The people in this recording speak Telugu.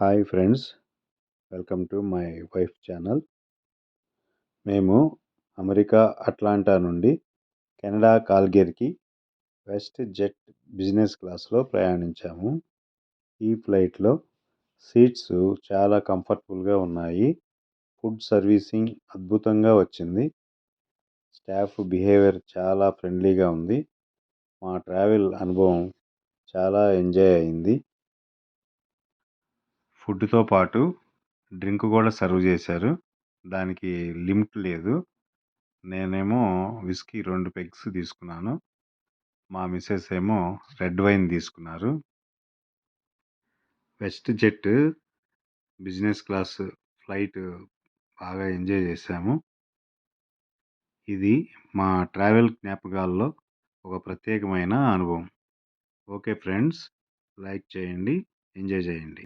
Hi friends welcome to my wife channel. మేము అమెరికా అట్లాంటా నుండి కెనడా కాల్గేర్కి వెస్ట్ జెట్ బిజినెస్ క్లాస్లో ప్రయాణించాము. ఈ ఫ్లైట్లో సీట్స్ చాలా కంఫర్టబుల్గా ఉన్నాయి. ఫుడ్ సర్వీసింగ్ అద్భుతంగా వచ్చింది. స్టాఫ్ బిహేవియర్ చాలా ఫ్రెండ్లీగా ఉంది. మా ట్రావెల్ అనుభవం చాలా ఎంజాయ్ అయింది. ఫుడ్తో పాటు డ్రింక్ కూడా సర్వ్ చేశారు. దానికి లిమిట్ లేదు. నేనేమో విస్కీ రెండు పెగ్స్ తీసుకున్నాను. మా మిస్సెస్ ఏమో రెడ్ వైన్ తీసుకున్నారు. WestJet business class flight బాగా ఎంజాయ్ చేశాము. ఇది మా ట్రావెల్ జ్ఞాపకాల్లో ఒక ప్రత్యేకమైన అనుభవం. ఓకే ఫ్రెండ్స్ లైక్ చేయండి ఎంజాయ్ చేయండి.